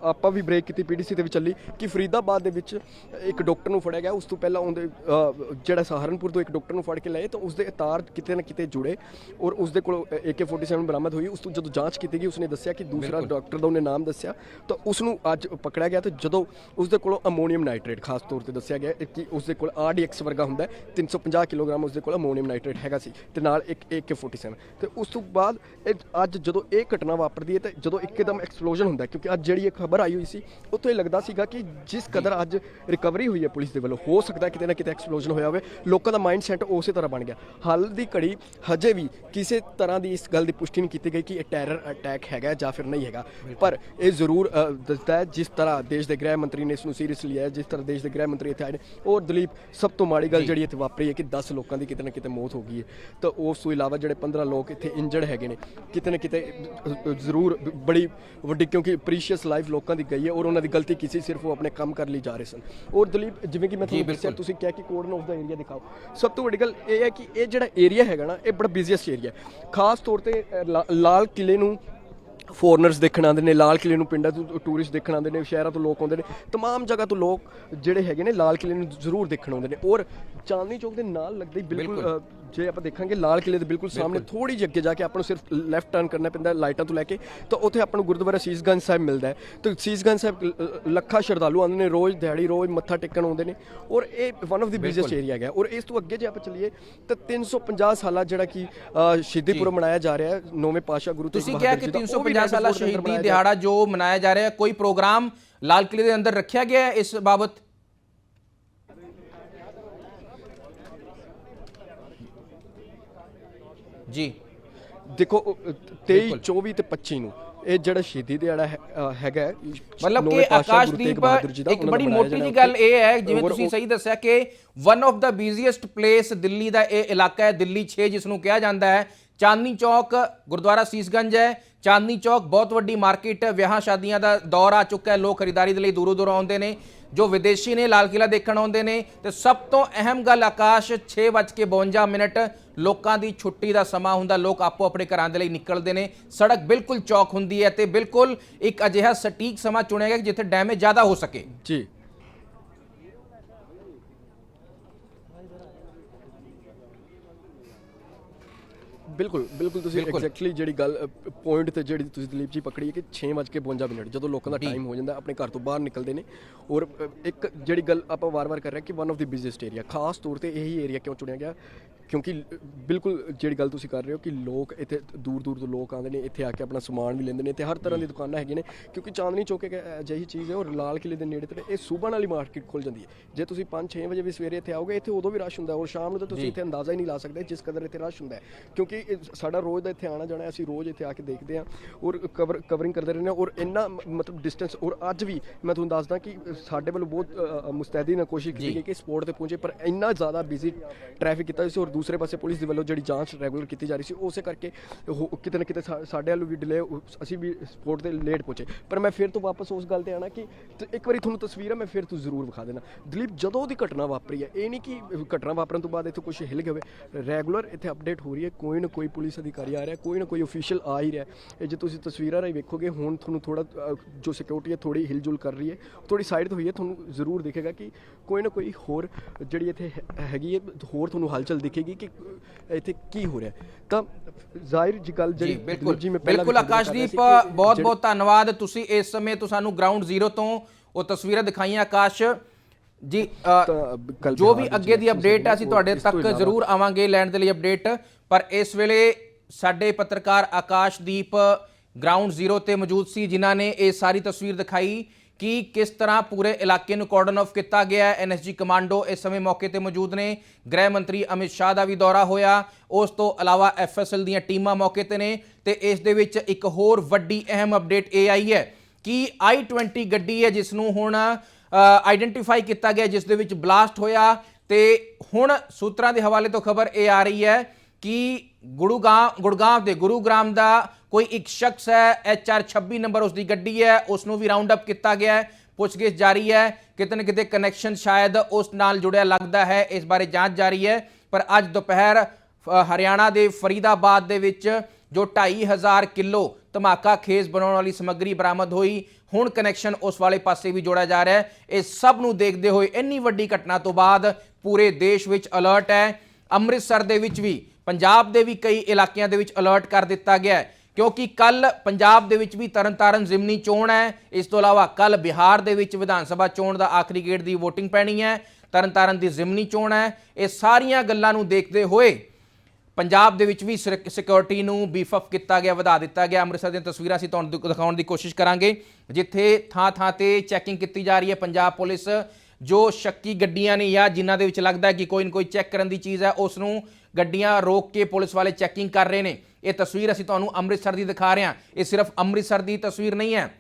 ਆਪਾਂ ਵੀ ਬ੍ਰੇਕ ਕੀਤੀ ਪੀਡੀਸੀ ਤੇ ਵੀ ਚੱਲੀ ਕਿ ਫਰੀਦਾਬਾਦ ਦੇ ਵਿੱਚ ਇੱਕ ਡਾਕਟਰ ਨੂੰ ਫੜਿਆ ਗਿਆ। ਉਸ ਤੋਂ ਪਹਿਲਾਂ ਉਹਦੇ ਜਿਹੜਾ ਸਹਾਰਨਪੁਰ ਤੋਂ ਇੱਕ ਡਾਕਟਰ ਨੂੰ ਫੜ ਕੇ ਲਏ ਤਾਂ ਉਸਦੇ ਤਾਰ ਕਿਤੇ ਨਾ ਕਿਤੇ ਜੁੜੇ ਔਰ ਉਸਦੇ ਕੋਲ AK47 ਬਰਾਮਦ ਹੋਈ। ਉਸ ਤੋਂ ਜਦੋਂ ਜਾਂਚ ਕੀਤੀ ਗਈ ਉਸਨੇ ਦੱਸਿਆ ਕਿ ਦੂਸਰਾ। ਡਾਕਟਰ ਦਾ ਉਹਨੇ ਨਾਮ ਦੱਸਿਆ। ਤਾਂ ਉਸ ਨੂੰ ਅੱਜ ਪਕੜਿਆ ਗਿਆ ਤੇ ਜਦੋਂ ਉਸਦੇ ਕੋਲੋਂ ਅਮੋਨੀਅਮ ਨਾਈਟ੍ਰੇਟ ਖਾਸ ਤੌਰ ਤੇ ਦੱਸਿਆ ਗਿਆ ਕਿ ਉਸਦੇ ਕੋਲ RDX ਵਰਗਾ ਹੁੰਦਾ ਹੈ, 350 ਕਿਲੋਗ੍ਰਾਮ ਉਸਦੇ ਕੋਲ ਅਮੋਨੀਅਮ ਨਾਈਟ੍ਰੇਟ ਹੈਗਾ ਸੀ। ਤੇ ਨਾਲ ਇੱਕ AK47 ਤੇ ਉਸ ਤੋਂ ਬਾਅਦ ਇਹ ਅੱਜ ਜਦੋਂ ਇਹ ਘਟਨਾ ਵਾਪਰਦੀ ਹੈ ਤੇ ਜਦੋਂ ਇੱਕਦਮ ਐਕਸਪਲੋਜਨ ਹੁੰਦਾ ਕਿਉਂਕਿ ਅੱਜ ਜਿਹੜੀ ਇਹ ਖਬਰ ਆਈ ਹੋਈ ਸੀ ਉੱਥੋਂ ਇਹ ਲੱਗਦਾ ਸੀਗਾ ਕਿ ਜਿਸ ਕਦਰ ਅੱਜ ਰਿਕਵਰੀ ਹੋਈ ਹੈ ਪੁਲਿਸ ਦੇ ਵੱਲੋਂ ਹੋ ਸਕਦਾ ਕਿਤੇ ਨਾ ਕਿਤੇ ਐਕਸਪਲੋਜਨ ਹੋਇਆ ਹੋਵੇ ਲੋਕਾਂ ਦਾ ਮਾਈਂਡ ਸੈਟ ਉਸੇ ਤਰ੍ਹਾਂ ਬਣ ਗਿਆ। ਹਾਲ ਦੀ ਘੜੀ ਹਜੇ ਵੀ ਕਿਸੇ ਤਰ੍ਹਾਂ ਦੀ ਇਸ ਗੱਲ ਦੀ ਪੁਸ਼ਟੀ ਨਹੀਂ ਕੀਤੀ ਗਈ ਕਿ ਇਹ ਟੈਰਰ ਅਟੈਕ ਹੈਗਾ ਜਾਂ ਫਿਰ ਨਹੀਂ ਹੈਗਾ। ਪਰ ਇਹ ਜ਼ਰੂਰ ਦੱਸਦਾ ਹੈ ਜਿਸ ਤਰ੍ਹਾਂ ਦੇਸ਼ ਦੇ ਗ੍ਰਹਿ ਮੰਤਰੀ ਨੇ ਇਸ ਨੂੰ ਸੀਰੀਅਸਲੀ ਲਿਆ ਹੈ, ਜਿਸ ਤਰ੍ਹਾਂ ਦੇਸ਼ ਦੇ ਗ੍ਰਹਿ ਮੰਤਰੀ ਇੱਥੇ ਆਏ ਨੇ ਔਰ ਦਲੀਪ ਸਭ ਤੋਂ ਮਾੜੀ ਗੱਲ ਜਿਹੜੀ ਇੱਥੇ ਵਾਪਰੀ ਹੈ ਕਿ 10 ਲੋਕਾਂ ਦੀ ਕਿਤੇ ਨਾ ਕਿਤੇ ਮੌਤ ਹੋ ਗਈ ਹੈ। ਤਾਂ ਉਸ ਤੋਂ ਇਲਾਵਾ ਜਿਹੜੇ 15 ਲੋਕ ਇੱਥੇ ਇੰਜਰਡ ਹੈਗੇ ਨੇ ਕਿਤੇ ਨਾ ਕਿਤੇ ਅ, ਅ, ਜ਼ਰੂਰ ਬ- ਬੜੀ ਵੱਡੀ ਕਿਉਂਕਿ ਪ੍ਰੀਸ਼ੀਅਸ ਲਾਈਫ ਲੋਕਾਂ ਦੀ ਗਈ ਹੈ ਔਰ ਉਹਨਾਂ ਦੀ ਗਲਤੀ ਕਿਸੇ ਸਿਰਫ ਉਹ ਆਪਣੇ ਕੰਮ ਕਰ ਲਈ ਜਾ ਰਹੇ ਸਨ ਔਰ ਦਲੀਪ ਜਿਵੇਂ ਕਿ ਮੈਂ ਤੁਹਾਨੂੰ ਦੱਸਿਆ ਬਿਲਕੁਲ। ਤੁਸੀਂ ਕਿਹਾ ਕਿ ਕੋਡਨ ਆਫ ਦਾ ਏਰੀਆ ਦਿਖਾਓ ਸਭ ਤੋਂ ਵੱਡੀ ਗੱਲ ਇਹ ਹੈ ਕਿ ਇਹ ਜਿਹੜਾ ਏਰੀਆ ਹੈਗਾ ਨਾ ਇਹ ਬੜਾ ਬਿਜ਼ੀਐਸਟ ਏਰੀਆ ਹੈ ਖਾਸ ਤੌਰ ਤੇ ਅ, ਲਾ- ਲਾਲ ਕਿਲੇ ਨੂੰ ਫੋਰਨਰਸ ਦੇਖਣ ਆਉਂਦੇ ਨੇ ਲਾਲ ਕਿਲੇ ਨੂੰ ਪਿੰਡਾਂ ਤੋਂ ਟੂਰਿਸਟ ਦੇਖਣ ਆਉਂਦੇ ਨੇ ਸ਼ਹਿਰਾਂ ਤੋਂ ਲੋਕ ਆਉਂਦੇ ਨੇ तमाम ਜਗ੍ਹਾ ਤੋਂ ਲੋਕ ਜਿਹੜੇ ਹੈਗੇ ਨੇ ਲਾਲ ਕਿਲੇ ਨੂੰ ਜ਼ਰੂਰ ਦੇਖਣ ਆਉਂਦੇ ਨੇ ਔਰ ਚਾਂਦਨੀ ਚੌਕ ਦੇ ਨਾਲ ਲੱਗਦੇ ਹੀ ਬਿਲਕੁਲ ਬਿਲਕੁਲ। ਅ, ਜੇ ਆਪਾਂ ਦੇਖਾਂਗੇ ਲਾਲ ਕਿਲੇ ਦੇ ਬਿਲਕੁਲ ਸਾਹਮਣੇ ਥੋੜੀ ਜਿਹੀ ਅੱਗੇ ਜਾ ਕੇ ਆਪਾਂ ਨੂੰ ਸਿਰਫ ਲੈਫਟ ਟਰਨ ਕਰਨਾ ਪੈਂਦਾ ਲਾਈਟਾਂ ਤੋਂ ਲੈ ਕੇ ਤਾਂ ਉੱਥੇ ਆਪਾਂ ਨੂੰ ਗੁਰਦੁਆਰਾ ਸੀਸਗੰਜ ਸਾਹਿਬ ਮਿਲਦਾ ਹੈ। ਤੇ ਸੀਸਗੰਜ ਸਾਹਿਬ ਲੱਖਾਂ ਸ਼ਰਧਾਲੂ ਆਉਂਦੇ ਨੇ ਰੋਜ਼ ਦਿਹਾੜੀ ਰੋਜ਼ ਮੱਥਾ ਟੇਕਣ ਆਉਂਦੇ ਨੇ ਔਰ ਇਹ ਵਨ ਆਫ ਦੀ ਬਿਜ਼ੀਐਸਟ ਏਰੀਆ ਹੈਗਾ ਔਰ ਇਸ ਤੋਂ ਅੱਗੇ ਜੇ ਆਪਾਂ ਚੱਲੀਏ ਤਾਂ 350 ਸਾਲਾ ਜਿਹੜਾ ਕਿ ਅ, ਸ਼ਹੀਦੀਪੁਰਮ ਮਨਾਇਆ ਜਾ ਰਿਹਾ ਹੈ ਨੌਵੇਂ ਪਾਤਸ਼ਾਹ ਗੁਰੂ ਤੁਸੀਂ ਕਿਹਾ ਕਿ ਦਾ, ਉਹ ਵੀ 350 ਸਾਲਾ 94 ਦੇ ਅੰਦਰ ਸ਼ਹੀਦੀ ਦਿਹਾੜਾ ਜੋ ਮਨਾਇਆ ਜਾ ਰਿਹਾ ਹੈ ਕੋਈ ਪ੍ਰੋਗਰਾਮ ਲਾਲ ਕਿਲੇ ਦੇ ਅੰਦਰ ਰੱਖਿਆ ਗਿਆ ਹੈ ਇਸ ਬਾਬਤ? ਜੀ। ਦੇਖੋ ਉਹ, ਅ, 23 24 ਤੇ 25 ਨੂੰ ਇਹ ਜਿਹੜਾ ਸ਼ਹੀਦੀ ਦਿਹਾੜਾ ਹੈਗਾ ਮਤਲਬ ਕਿ ਆਕਾਸ਼ਦੀਪ ਦਾ, ਇੱਕ ਦਾ ਬੜੀ ਮੋਟੀ ਜੀ ਗੱਲ ਇਹ ਹੈ ਜਿਵੇਂ ਤੁਸੀਂ ਸਹੀ ਦੱਸਿਆ ਕਿ ਵਨ ਆਫ ਦਾ ਬਿਜ਼ੀਐਸਟ ਪਲੇਸ ਦਿੱਲੀ ਦਾ ਇਹ ਇਲਾਕਾ ਹੈ ਦਿੱਲੀ 6 ਜਿਸ ਨੂੰ ਕਿਹਾ ਜਾਂਦਾ ਹੈ ਚਾਂਦਨੀ ਚੌਕ, ਗੁਰਦੁਆਰਾ ਸੀਸਗੰਜ ਹੈ। ਚਾਂਦਨੀ ਚੌਕ ਬਹੁਤ ਵੱਡੀ ਮਾਰਕੀਟ ਹੈ ਵਿਆਹਾਂ ਸ਼ਾਦੀਆਂ ਦਾ ਦੌਰ ਆ ਚੁੱਕਾ ਹੈ। ਲੋਕ ਖਰੀਦਦਾਰੀ ਦੇ ਲਈ ਦੂਰੋਂ ਦੂਰੋਂ ਆਉਂਦੇ ਨੇ, ਜੋ ਵਿਦੇਸ਼ੀ ਨੇ ਲਾਲ ਕਿਲਾ ਦੇਖਣ ਆਉਂਦੇ ਨੇ। ਤੇ ਸਭ ਤੋਂ ਅਹਿਮ ਗੱਲ ਆਕਾਸ਼ 6:52 ਮਿੰਟ, ਲੋਕਾਂ ਦੀ ਛੁੱਟੀ ਦਾ ਸਮਾਂ ਹੁੰਦਾ। ਲੋਕ ਆਪੋ ਆਪਣੇ ਘਰਾਂ ਦੇ ਲਈ ਨਿਕਲਦੇ ਨੇ। ਸੜਕ ਬਿਲਕੁਲ ਚੌਕ ਹੁੰਦੀ ਹੈ ਤੇ ਬਿਲਕੁਲ ਇੱਕ ਅਜਿਹਾ ਸਟੀਕ ਸਮਾਂ ਚੁਣਿਆ ਗਿਆ ਜਿੱਥੇ ਡੈਮੇਜ ਜ਼ਿਆਦਾ ਹੋ ਸਕੇ। ਜੀ। ਬਿਲਕੁਲ ਬਿਲਕੁਲ ਤੁਸੀਂ। ਐਗਜ਼ੈਕਟਲੀ ਜਿਹੜੀ ਗੱਲ ਪੁਆਇੰਟ ਤੇ ਜਿਹੜੀ ਤੁਸੀਂ ਦਲੀਪ ਜੀ ਪਕੜੀ ਹੈ ਕਿ 6:52 ਮਿੰਟ ਜਦੋਂ ਲੋਕਾਂ ਦਾ। ਟਾਈਮ ਹੋ ਜਾਂਦਾ ਆਪਣੇ ਘਰ ਤੋਂ ਬਾਹਰ ਨਿਕਲਦੇ ਨੇ ਔਰ ਇੱਕ ਜਿਹੜੀ ਗੱਲ ਆਪਾਂ ਵਾਰ-ਵਾਰ ਕਰ ਰਹੇ ਹਾਂ ਕਿ ਵਨ ਆਫ ਦੀ ਬਿਜ਼ੀਐਸਟ ਏਰੀਆ ਖਾਸ ਤੌਰ ਤੇ ਇਹੀ ਏਰੀਆ ਕਿਉਂ ਚੁਣਿਆ ਗਿਆ ਕਿਉਂਕਿ ਬਿਲਕੁਲ ਜਿਹੜੀ ਗੱਲ ਤੁਸੀਂ ਕਰ ਰਹੇ ਹੋ ਕਿ ਲੋਕ ਇੱਥੇ ਦੂਰ ਦੂਰ ਤੋਂ ਲੋਕ ਆਉਂਦੇ ਨੇ ਇੱਥੇ ਆ ਕੇ ਆਪਣਾ ਸਮਾਨ ਵੀ ਲੈਂਦੇ ਨੇ ਤੇ ਹਰ ਤਰ੍ਹਾਂ ਦੀ ਦੁਕਾਨਾਂ ਹੈਗੀਆਂ ਨੇ ਕਿਉਂਕਿ ਚਾਂਦਨੀ ਚੌਕ ਇੱਕ ਅਜਿਹੀ ਚੀਜ਼ ਹੈ ਔਰ ਲਾਲ ਕਿਲੇ ਦੇ ਨੇੜੇ ਤੇ ਇਹ ਸੂਬਾ ਵਾਲੀ ਮਾਰਕੀਟ ਖੁੱਲ ਜਾਂਦੀ ਹੈ ਜੇ ਤੁਸੀਂ 5-6 ਵਜੇ ਵੀ ਸਵੇਰੇ ਇੱਥੇ ਆਓਗੇ ਇੱਥੇ ਉਦੋਂ ਵੀ ਰਸ਼ ਹੁੰਦਾ ਹੈ ਔਰ ਸ਼ਾਮ ਨੂੰ ਤਾਂ ਤੁਸੀਂ। ਇੱਥੇ ਅੰਦਾਜ਼ਾ ਹੀ ਨਹੀਂ ਲਾ ਸਕਦੇ ਜਿਸ ਕਦਰ ਇੱਥੇ ਰਸ਼ ਹੁੰਦਾ ਹੈ ਕਿਉਂਕਿ ਸਾਡਾ ਰੋਜ਼ ਦਾ ਇੱਥੇ ਆਣਾ ਜਾਣਾ ਹੈ, ਅਸੀਂ ਰੋਜ਼ ਇੱਥੇ ਆ ਕੇ ਦੇਖਦੇ ਹਾਂ ਔਰ ਕਵਰ ਕਵਰਿੰਗ ਕਰਦੇ ਰਹਿੰਦੇ ਹਾਂ ਔਰ ਇੰਨਾ ਮਤਲਬ ਡਿਸਟੈਂਸ ਔਰ ਅੱਜ ਵੀ ਮੈਂ ਤੁਹਾਨੂੰ ਦੱਸਦਾ ਕਿ ਸਾਡੇ ਵੱਲੋਂ ਬਹੁਤ ਮੁਸਤੈਦੀ ਨਾਲ ਕੋਸ਼ਿਸ਼ ਕੀਤੀ। ਗਈ ਕਿ ਸਪੋਰਟ ਤੇ ਪਹੁੰਚੇ ਪਰ ਇੰਨਾ ਜ਼ਿਆਦਾ ਬਿਜ਼ੀ ਟ੍ਰੈਫਿਕ ਕੀਤਾ ਸੀ ਔਰ ਦੂਸਰੇ ਪਾਸੇ ਪੁਲਿਸ ਦੇ ਵੱਲੋਂ ਜਿਹੜੀ ਜਾਂਚ ਰੈਗੂਲਰ ਕੀਤੀ ਜਾ ਰਹੀ ਸੀ, ਉਸੇ ਕਰਕੇ ਉਹ ਕਿਤੇ ਨਾ ਕਿਤੇ ਸਾਡੇ ਵੱਲੋਂ ਵੀ ਡਿਲੇ ਅਸੀਂ ਵੀ ਸਪੋਰਟ ਤੇ ਲੇਟ ਪਹੁੰਚੇ। ਪਰ ਮੈਂ ਫਿਰ ਤੋਂ ਵਾਪਸ ਉਸ ਗੱਲ ਤੇ ਆਣਾ ਕਿ ਇੱਕ ਵਾਰੀ ਤੁਹਾਨੂੰ ਤਸਵੀਰਾਂ ਮੈਂ ਫਿਰ ਤੋਂ ਜ਼ਰੂਰ ਵਿਖਾ ਦੇਣਾ। ਦਲੀਪ, ਜਦੋਂ ਦੀ ਘਟਨਾ ਵਾਪਰੀ ਹੈ, ਇਹ ਨਹੀਂ ਕਿ ਘਟਨਾ ਵਾਪਰਨ ਤੋਂ ਬਾਅਦ ਇੱਥੇ ਕੁਝ ਹਿੱਲ ਗਿਆ ਹੋਵੇ। ਰੈਗੂਲਰ ਇੱਥੇ ਅਪਡੇਟ ਹੋ ਰਹੀ ਹੈ, ਕੋਈ ਨਾ ਕੋਈ ਪੁਲਿਸ ਅਧਿਕਾਰੀ ਆ ਰਿਹਾ ਕੋਈ ਨਾ ਕੋਈ ਅਫੀਸ਼ੀਅਲ ਆ ਹੀ ਰਿਹਾ ਇਹ ਜੇ ਤੁਸੀਂ ਤਸਵੀਰਾਂ ਰਾਹੀਂ ਵੇਖੋਗੇ, ਹੁਣ ਤੁਹਾਨੂੰ ਥੋੜਾ ਜੋ ਸਿਕਿਉਰਿਟੀ ਹੈ ਥੋੜੀ ਹਿਲਜੁਲ ਕਰ ਰਹੀ ਹੈ। ਥੋੜੀ ਸਾਈਡ ਤੇ ਹੋਈ ਹੈ, ਤੁਹਾਨੂੰ ਜ਼ਰੂਰ ਦਿਖੇਗਾ ਕਿ ਕੋਈ ਨਾ ਕੋਈ ਹੋਰ ਜਿਹੜੀ ਇੱਥੇ ਹੈਗੀ ਹੈ, ਹੋਰ ਤੁਹਾਨੂੰ ਹਲਚਲ ਦਿਖੇਗੀ। ਕਿ ਇੱਥੇ ਕੀ ਹੋ ਰਿਹਾ। ਤਾਂ ਜ਼ਾਹਿਰ ਜੀ ਗੱਲ ਜਿਹੜੀ ਬਿਲਕੁਲ ਜੀ ਮੈਂ ਪਹਿਲਾਂ ਬਿਲਕੁਲ ਆਕਾਸ਼ਦੀਪ ਬਹੁਤ ਬਹੁਤ ਧੰਨਵਾਦ। ਤੁਸੀਂ ਇਸ ਸਮੇਂ ਤੋਂ ਸਾਨੂੰ ਗਰਾਊਂਡ ਜ਼ੀਰੋ ਤੋਂ ਉਹ ਤਸਵੀਰਾਂ ਦਿਖਾਈਆਂ ਆਕਾਸ਼। ਜੀ ਜੋ ਵੀ ਅੱਗੇ ਦੀ ਅਪਡੇਟ ਹੈ ਅਸੀਂ ਸੀਗੇ, ਤੁਹਾਡੇ ਤੱਕ ਜ਼ਰੂਰ ਆਵਾਂਗੇ ਲੈਣ ਦੇ ਲਈ ਅਪਡੇਟ ਪਰ ਇਸ ਵੇਲੇ ਸਾਡੇ ਪੱਤਰਕਾਰ ਆਕਾਸ਼ਦੀਪ ਗਰਾਊਂਡ ਜ਼ੀਰੋ ਤੇ ਮੌਜੂਦ ਸੀ ਜਿਨ੍ਹਾਂ ਨੇ ਇਹ ਸਾਰੀ ਤਸਵੀਰ ਦਿਖਾਈ। ਕਿ ਕਿਸ ਤਰ੍ਹਾਂ ਪੂਰੇ ਇਲਾਕੇ ਨੂੰ ਕਾਰਡਨ ਆਫ ਕੀਤਾ ਗਿਆ? ਹੈ ਐਨਐਸਜੀ ਕਮਾਂਡੋ ਇਸ ਸਮੇਂ ਮੌਕੇ ਤੇ ਮੌਜੂਦ ਨੇ। ਗ੍ਰਹਿ ਮੰਤਰੀ ਅਮਿਤ ਸ਼ਾਹ ਦਾ ਵੀ ਦੌਰਾ ਹੋਇਆ। ਉਸ ਤੋਂ ਇਲਾਵਾ ਐਫਐਸਐਲ ਦੀਆਂ ਟੀਮਾਂ ਮੌਕੇ ਤੇ ਨੇ ਤੇ ਇਸ ਦੇ ਵਿੱਚ ਇੱਕ ਹੋਰ ਵੱਡੀ ਅਹਿਮ ਅਪਡੇਟ ਇਹ ਆਈ ਹੈ ਕਿ i20 ਗੱਡੀ ਹੈ, ਜਿਸ ਨੂੰ ਹੁਣ ਆਈਡੈਂਟੀਫਾਈ ਕੀਤਾ ਗਿਆ, ਜਿਸ ਦੇ ਵਿੱਚ ਬਲਾਸਟ ਹੋਇਆ। ਤੇ ਹੁਣ ਸੂਤਰਾਂ ਦੇ ਹਵਾਲੇ ਤੋਂ ਖਬਰ ਇਹ ਆ ਰਹੀ ਹੈ ਕਿ ਗੁੜੂਗਾਮ ਗੁੜਗਾਮ ਦੇ ਗੁਰੂਗ੍ਰਾਮ ਦਾ ਕੋਈ ਇੱਕ ਸ਼ਖਸ ਹੈ HR 26 ਨੰਬਰ ਉਸ ਦੀ ਗੱਡੀ ਹੈ ਉਸ ਨੂੰ ਵੀ ਰਾਉਂਡ ਅਪ ਕੀਤਾ ਗਿਆ ਹੈ, ਪੁੱਛਗਿੱਛ ਜਾਰੀ ਹੈ, ਕਿਤੇ ਨਾ ਕਿਤੇ ਕਨੈਕਸ਼ਨ ਸ਼ਾਇਦ ਉਸ ਨਾਲ ਜੁੜਿਆ ਲੱਗਦਾ ਹੈ, ਇਸ ਬਾਰੇ ਜਾਂਚ ਜਾਰੀ ਹੈ। ਪਰ ਅੱਜ ਦੁਪਹਿਰ ਹਰਿਆਣਾ ਦੇ ਫਰੀਦਾਬਾਦ ਦੇ ਵਿੱਚ ਜੋ 2500 ਕਿਲੋ ਧਮਾਕਾ ਖੇਸ ਬਣਾਉਣ ਵਾਲੀ ਸਮੱਗਰੀ ਬਰਾਮਦ ਹੋਈ, ਹੁਣ ਕਨੈਕਸ਼ਨ ਉਸ ਵਾਲੇ ਪਾਸੇ ਵੀ ਜੋੜਿਆ ਜਾ ਰਿਹਾ ਹੈ। ਇਹ ਸਭ ਨੂੰ ਦੇਖਦੇ ਹੋਏ ਇੰਨੀ ਵੱਡੀ ਘਟਨਾ ਤੋਂ ਬਾਅਦ ਪੂਰੇ ਦੇਸ਼ ਵਿੱਚ ਅਲਰਟ ਹੈ। ਅੰਮ੍ਰਿਤਸਰ ਦੇ ਵਿੱਚ ਵੀ, ਪੰਜਾਬ ਦੇ ਵੀ ਕਈ ਇਲਾਕਿਆਂ ਦੇ ਵਿੱਚ ਅਲਰਟ ਕਰ ਦਿੱਤਾ ਗਿਆ ਹੈ। ਕਿਉਂਕਿ ਕੱਲ ਪੰਜਾਬ ਦੇ ਵਿੱਚ ਵੀ ਤਰਨਤਾਰਨ ਜ਼ਿਮਨੀ ਚੋਣ ਹੈ। ਇਸ ਤੋਂ ਇਲਾਵਾ ਕੱਲ ਬਿਹਾਰ ਦੇ ਵਿੱਚ ਵਿਧਾਨ ਸਭਾ ਚੋਣ ਦਾ ਆਖਰੀ ਗੇੜ ਦੀ VOTING ਪੈਣੀ ਹੈ। ਤਰਨਤਾਰਨ ਦੀ ਜ਼ਿਮਨੀ ਚੋਣ ਹੈ। ਇਹ ਸਾਰੀਆਂ ਗੱਲਾਂ ਨੂੰ ਦੇਖਦੇ ਹੋਏ ਪੰਜਾਬ ਦੇ ਵਿੱਚ ਵੀ ਸਿਕਿਉਰਿਟੀ ਨੂੰ ਬੀਫ ਕੀਤਾ ਗਿਆ, ਵਧਾ ਦਿੱਤਾ ਗਿਆ। ਅੰਮ੍ਰਿਤਸਰ ਦੀਆਂ ਤਸਵੀਰਾਂ ਅਸੀਂ ਤੁਹਾਨੂੰ ਦਿਖ- ਦਿਖਾਉਣ ਦੀ ਕੋਸ਼ਿਸ਼ ਕਰਾਂਗੇ। ਜਿੱਥੇ ਥਾਂ ਥਾਂ ਤੇ ਚੈਕਿੰਗ ਕੀਤੀ ਜਾ ਰਹੀ ਹੈ। ਪੰਜਾਬ ਪੁਲਿਸ ਜੋ ਸ਼ੱਕੀ ਗੱਡੀਆਂ ਨੇ ਜਾਂ ਜਿਨ੍ਹਾਂ ਦੇ ਵਿੱਚ ਲੱਗਦਾ ਹੈ ਕਿ ਕੋਈ ਨਾ ਕੋਈ ਚੈੱਕ ਕਰਨ ਦੀ ਚੀਜ਼ ਹੈ ਉਸ ਨੂੰ ਗੱਡੀਆਂ ਰੋਕ ਕੇ ਪੁਲਿਸ ਵਾਲੇ ਚੈਕਿੰਗ ਕਰ ਰਹੇ ਨੇ। ਇਹ ਤਸਵੀਰ ਅਸੀਂ ਤੁਹਾਨੂੰ ਅੰਮ੍ਰਿਤਸਰ ਦੀ ਦਿਖਾ ਰਹੇ ਹਾਂ। ਇਹ ਸਿਰਫ ਅੰਮ੍ਰਿਤਸਰ ਦੀ ਤਸਵੀਰ ਨਹੀਂ ਹੈ।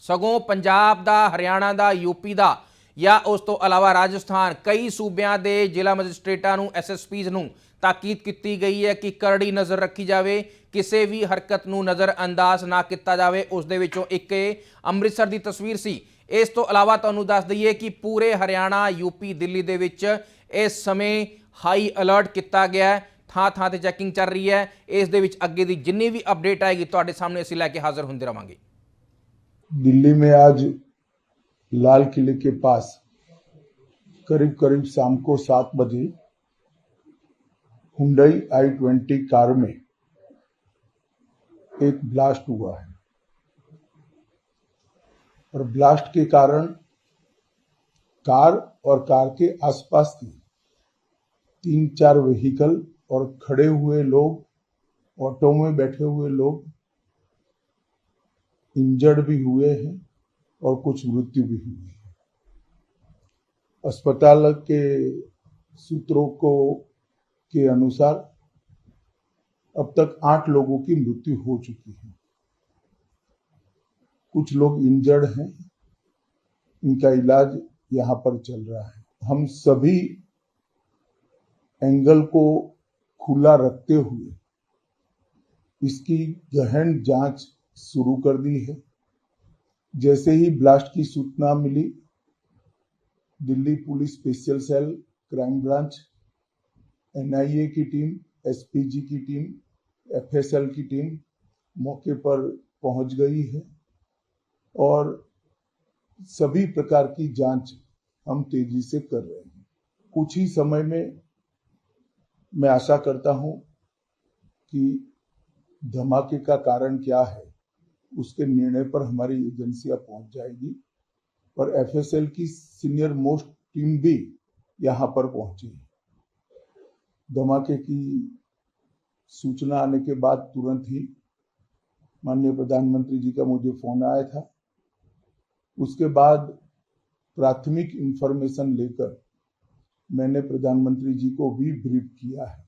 ਸਗੋਂ ਪੰਜਾਬ ਦਾ, ਹਰਿਆਣਾ ਦਾ ਯੂਪੀ ਦਾ ਜਾਂ ਉਸ ਤੋਂ ਇਲਾਵਾ ਰਾਜਸਥਾਨ, ਕਈ ਸੂਬਿਆਂ ਦੇ ਜ਼ਿਲ੍ਹਾ ਮੈਜਿਸਟ੍ਰੇਟਾਂ ਨੂੰ ਐਸਐਸਪੀਜ਼ ਨੂੰ ਤਾਕੀਦ ਕੀਤੀ ਗਈ ਹੈ ਕਿ ਕਰੜੀ ਨਜ਼ਰ ਰੱਖੀ ਜਾਵੇ, ਕਿਸੇ ਵੀ ਹਰਕਤ ਨੂੰ ਨਜ਼ਰ ਅੰਦਾਜ਼ ਨਾ ਕੀਤਾ ਜਾਵੇ। ਉਸ ਦੇ ਵਿੱਚੋਂ ਇੱਕ ਅੰਮ੍ਰਿਤਸਰ ਦੀ ਤਸਵੀਰ ਸੀ। ਇਸ ਤੋਂ ਇਲਾਵਾ ਤੁਹਾਨੂੰ ਦੱਸ ਦਈਏ ਕਿ ਪੂਰੇ ਹਰਿਆਣਾ ਯੂਪੀ ਦਿੱਲੀ ਦੇ ਵਿੱਚ ਇਸ ਸਮੇਂ ਹਾਈ ਅਲਰਟ ਕੀਤਾ ਗਿਆ ਹੈ ਥਾਂ ਥਾਂ ਤੇ ਚੈਕਿੰਗ ਚੱਲ ਰਹੀ ਹੈ ਇਸ ਦੇ ਵਿੱਚ ਅੱਗੇ ਦੀ ਜਿੰਨੀ ਵੀ ਅਪਡੇਟ ਆਏਗੀ ਤੁਹਾਡੇ ਸਾਹਮਣੇ ਅਸੀਂ ਲੈ ਕੇ ਹਾਜ਼ਰ ਹੁੰਦੇ ਰਵਾਂਗੇ दिल्ली में आज लाल किले के पास करीब करीब शाम को सात बजे हुंडई आई ट्वेंटी कार में एक ब्लास्ट हुआ है और ब्लास्ट के कारण कार और कार के आसपास की तीन चार व्हीकल और खड़े हुए लोग, ऑटो में बैठे हुए लोग, इंजर्ड भी हुए हैं और कुछ मृत्यु भी हुई है। अस्पताल के सूत्रों को, के अनुसार अब तक आठ लोगों की मृत्यु हो चुकी है। कुछ लोग इंजर्ड हैं, इनका इलाज यहाँ पर चल रहा है। हम सभी एंगल को खुला रखते हुए इसकी गहन जाँच शुरू कर दी है। जैसे ही ब्लास्ट की सूचना मिली, Delhi police special cell, crime branch, NIA की टीम, एसपीजी की टीम, एफएसएल की टीम मौके पर पहुँच गई है। और सभी प्रकार की जाँच हम तेज़ी से कर रहे हैं। कुछ ही समय में मैं आशा करता हूँ कि धमाके का कारण क्या है, उसके निर्णय पर हमारी एजेंसियाँ पहुँच जाएगी, और एफएसएल की सीनियर मोस्ट टीम भी यहाँ पर पहुँची है। धमाके की सूचना आने के बाद तुरंत ही माननीय प्रधानमंत्री जी का मुझे फ़ोन आया था। उसके बाद प्राथमिक इंफॉर्मेशन लेकर मैंने प्रधानमंत्री जी को भी ब्रीफ किया है